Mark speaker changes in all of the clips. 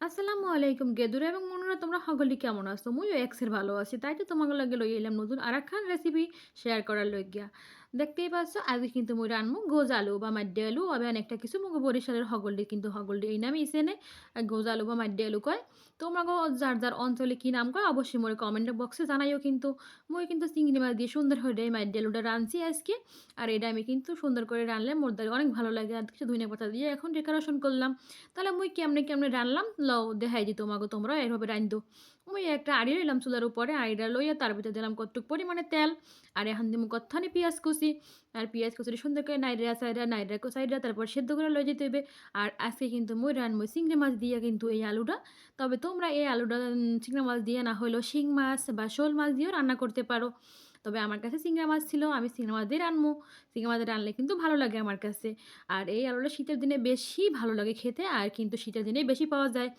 Speaker 1: আসসালামু আলাইকুম গেদুরা এবং মনুরা, তোমরা সকলে কেমন আছো? মুইও এক্সের ভালো আছি, তাই তো তোমাকে লাগে লই এলাম নতুন আর রেসিপি শেয়ার করার লইগিয়া দেখতেই পাচ্ছ, আজকে কিন্তু মুই রানমু গোজ আলু বা মাড্ডে আলু আবার অনেকটা কিছু মুখ বরিশালের হগলডি কিন্তু হগলডি এই নামে ইসেনে গোজ আলু বা মাড্ডে আলু কয়। তোমরা যার যার অঞ্চলে কী নাম কয়, অবশ্যই মোর কমেন্ট বক্সে জানাইও কিন্তু। মুই কিন্তু চিংড়ি মাছ দিয়ে সুন্দর করে এই মাড্ডে আলুটা রাঁধছি আজকে, আর এটা আমি কিন্তু সুন্দর করে রানলে মোর দ্বারা অনেক ভালো লাগে। আর কিছু ধনিয়া পাতা দিয়ে এখন ডেকোরেশন করলাম। তাহলে মুই কেমনে কেমনে রানলাম লও দেখাই দিই তোমাকে তোমরা এভাবে রান্ধো মুই একটা আড়ি লইলাম চুলার উপরে আড়িটা লইয়া তার ভিতরে দিলাম কতটুক পরিমাণে তেল, আর এখন দিমু কত্থানি পেঁয়াজ কুচি। আর পেঁয়াজ কুচি সুন্দর করে নাইরা সাইডা নাইরা সাইডা তারপর সেদ্ধ করে লই যেতে হবে। আর আজকে কিন্তু মুই রানবো চিংড়ি মাছ দিয়ে কিন্তু এই আলুটা। তবে তোমরা এই আলুটা চিংড়ি মাছ দিয়ে না হলেও শিং মাছ বা শোল মাছ দিয়েও রান্না করতে পারো। তবে আমার কাছে চিংড়া মাছ ছিল, আমি চিংড়া মাছ দিয়ে রানবো চিংড়া মাছ রানলে কিন্তু ভালো লাগে আমার কাছে। আর এই আলুটা শীতের দিনে বেশি ভালো লাগে খেতে, আর কিন্তু শীতের দিনে বেশি পাওয়া যায়।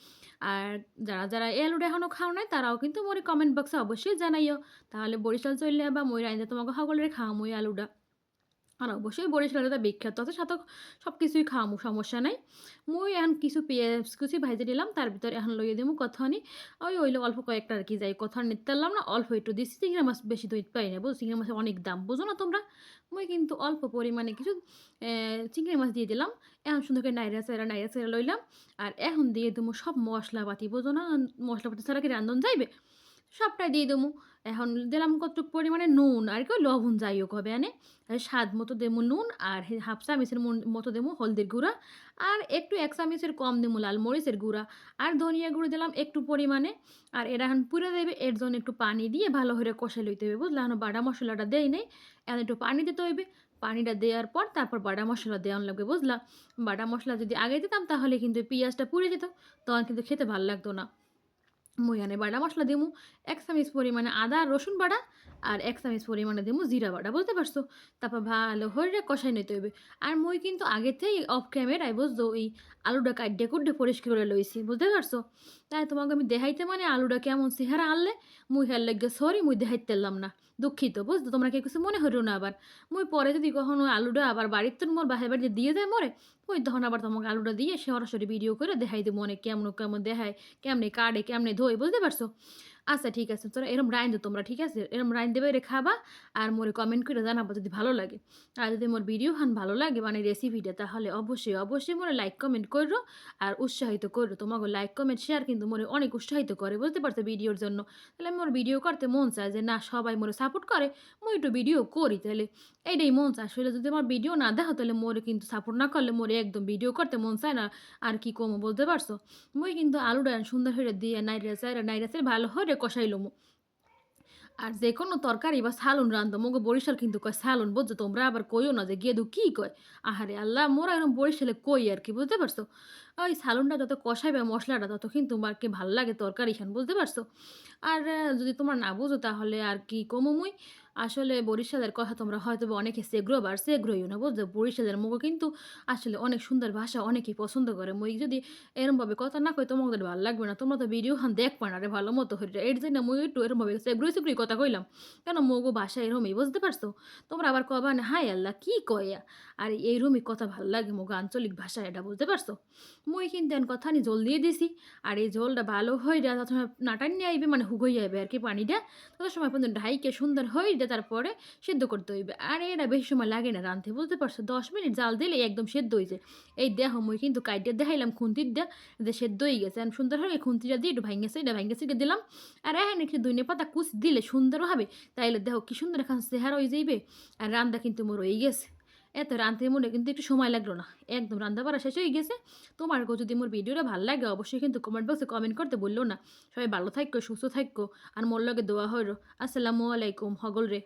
Speaker 1: আর যারা যারা এই আলুটা এখনও খাও নাই, তারাও কিন্তু মোরে কমেন্ট বক্সে অবশ্যই জানাইও। তাহলে বরিশাল চললে বা মই আইনে তোমাকে সকলের খাওয়া মই আলুটা। আর অবশ্যই বরিশালটা বিখ্যাত আছে সাথে সব কিছুই খাওয়ামু সমস্যা নাই। মুই এখন কিছু পেঁয়াজ কুচি ভাইজে দিলাম তার ভিতরে এখন লইয়ে দিমু কথানি। ওই ওইলে অল্প কয়েকটা আর কি যাই কথা নিতে পারলাম না, অল্প একটু দিচ্ছি চিংড়ি মাছ বেশি দই পাই না বুঝো চিংড়ি মাছের অনেক দাম, বুঝো না তোমরা? মুই কিন্তু অল্প পরিমাণে কিছু চিংড়ি মাছ দিয়ে দিলাম। এখন সুন্দর করে নাইরা চেরা নাইরা চেরা লইলাম। আর এখন দিয়ে দেবো সব মশলাপাতি, বুঝো না? মশলাপাতি ছাড়া কি রান্ধন যাইবে? সবটাই দিয়ে দেবো। এখন দিলাম কতটুক পরিমাণে নুন, আর কি লবণ যাই হোক হবে আনে স্বাদ মতো দেবো নুন, আর হাফ চামিচের মতো দেবো হলদির গুঁড়া, আর একটু এক চামিচের কম দেবো লাল মরিচের গুঁড়া, আর ধনিয়া গুঁড়ো দিলাম একটু পরিমাণে, আর এরা এখন পুরো দেবে, এর জন্য একটু পানি দিয়ে ভালো করে কষে লইতে হবে, বুঝলে? এখন বাটা মশলাটা দেয় নেই, এখন একটু পানি দিতে হইবে, পানিটা দেওয়ার পর তারপর বাটা মশলা দেওয়ার লাগবে, বুঝলা? বাটা মশলা যদি আগে দিতাম তাহলে কিন্তু পেঁয়াজটা পুড়ে যেত, তখন কিন্তু খেতে ভালো লাগতো না। মুইয়ানে বাটা মশলা দিমু, এক চামিচ পরিমাণে আদা রসুন বাটা আর এক চামিচ পরিমাণে দিমু জিরা বাটা বুঝতে পারছ? তারপর ভালো হয়ে কষাই নিতে হবে আর মই কিন্তু আগেতেই অফ ক্যামেরায় বুঝতো ওই আলুটা কাটডে কুড্ডে পরিষ্কার করে লইছি বুঝতে পারছ? তাই তোমাকে আমি দেখাইতে মানে আলুটা কেমন চেহারা আনলে, মুই হের লাগে সরি মুই দেখাইতে পারলাম না, দুঃখিত বুঝতো তোমরা কে কিছু মনে হরিও না আবার মুই পরে যদি কখনো আলুটা আবার বাড়িতে মোর বাহে বাড়িতে দিয়ে দেয় মরে ওই তখন আবার তোমাকে আলুটা দিয়ে সরাসরি ভিডিও করে দেখাই দেবো অনেক কেমন কেমন দেখায়, কেমনে কাটে, কেমনে ধোয়, বুঝতে পারছ? আচ্ছা ঠিক আছে। চলো এরম রাইন দো তোমরা, ঠিক আছে? এরম রাইন দেবে রে খাবা আর মোরে কমেন্ট করে জানাব যদি ভালো লাগে। আর যদি মোর ভিডিও খান ভালো লাগে মানে রেসিপিটা তাহলে অবশ্যই অবশ্যই মোরে লাইক কমেন্ট করো আর উৎসাহিত করো। তোমাকে লাইক কমেন্ট শেয়ার কিন্তু মোরে অনেক উৎসাহিত করে, বুঝতে পারছ ভিডিওর জন্য? তাহলে আমি মোর ভিডিও করতে মন চায় যে, না, সবাই মোরে সাপোর্ট করে, মই একটু ভিডিও করি। তাহলে এইটাই মন চায়। আসলে যদি আমার ভিডিও না দেখো তাহলে মোরে কিন্তু সাপোর্ট না করলে মোরে একদম ভিডিও করতে মন চায় না। আর কি কমো বলতে পারছ? মই কিন্তু আলুটা সুন্দর হয়ে দিয়ে, নাইরা চাইরা, নাইরা চাই ভালো হয়ে কষাইলমু আর যে কোনো তরকারি বা সালুন রান্ধো মগো বরিশাল কিন্তু কয় সালুন, বুঝছ? তোমরা আবার কইও না যে গেদু কী কয়? আহারে আল্লাহ, মোরা এরকম বরিশালে কই আর কি, বুঝতে পারছ? ওই সালুনটা যত কষাইবে, মশলাটা তত কিন্তু তোমাকে ভালো লাগে তরকারি খান, বুঝতে পারছ? আর যদি তোমার না বুঝো তাহলে আর কি কমুমুই আসলে বরিশালের কথা তোমরা হয়তো অনেকে সেগ্রো বার সেগ্রোইও না, বুঝছ? বরিশালের মুখও কিন্তু আসলে অনেক সুন্দর ভাষা অনেকেই পছন্দ করে। মুই যদি এরমভাবে কথা না কই তোমাদের ভালো লাগবে না। তোমরা তো ভিডিও খান দেখবা না রে, ভালো মতো হয়ে এর জন্য মুই একটু এরমভাবে সেগ্রোই সেগ্রোই কথা কইলাম। কেন মগো ভাষা এরমই, বুঝতে পারছ? তোমরা আবার কবা না হাই আল্লাহ, কী কয়া আর এইরমই কথা ভালো লাগে মগো, আঞ্চলিক ভাষা এটা, বুঝতে পারছ? মুই কিন্তু এন কথা নি জল দিয়ে দিছি। আর এই জলটা ভালো হয়ে যায় সময় নাটান নিয়ে আইবে মানে হুগই যাবে আর কি পানিটা তত সময় পর্যন্ত ঢাইকে সুন্দর হয়ে যায় তারপরে সেদ্ধ করতে হইবে। আর এটা বেশি সময় লাগে না রাঁধতে, বুঝতে পারছ? দশ মিনিট জাল দিলে একদম সেদ্ধ হয়েছে এই দেহ মুই কিন্তু কাইটে দেখাইলাম খুন্তির দিয়ে, যে সেদ্ধ হয়ে গেছে। আর সুন্দর হয়ে খুন্তিটা দিয়ে একটু ভাঙ্গেছে, এটা ভাঙ্গেছে দিলাম। আর এখন একটু দুই পাতা কুচ দিলে সুন্দর হবে। তাইলে দেখো কি সুন্দর এখন চেহারা হয়ে যাইবে। আর রান্না কিন্তু মোর হয়ে গেছে। এত রাঁধতে মনে কিন্তু একটু সময় লাগল না। একদম রান্না বাড়া শেষ হয়ে গেছে। তোমার যদি মোর ভিডিওটা ভালো লাগে, অবশ্যই কিন্তু কমেন্ট বক্সে কমেন্ট করতে বলল না। সবাই ভালো থাকো, সুস্থ থাকো, আর মোর লগে দোয়া হইল আসসালামু আলাইকুম, হগল রে।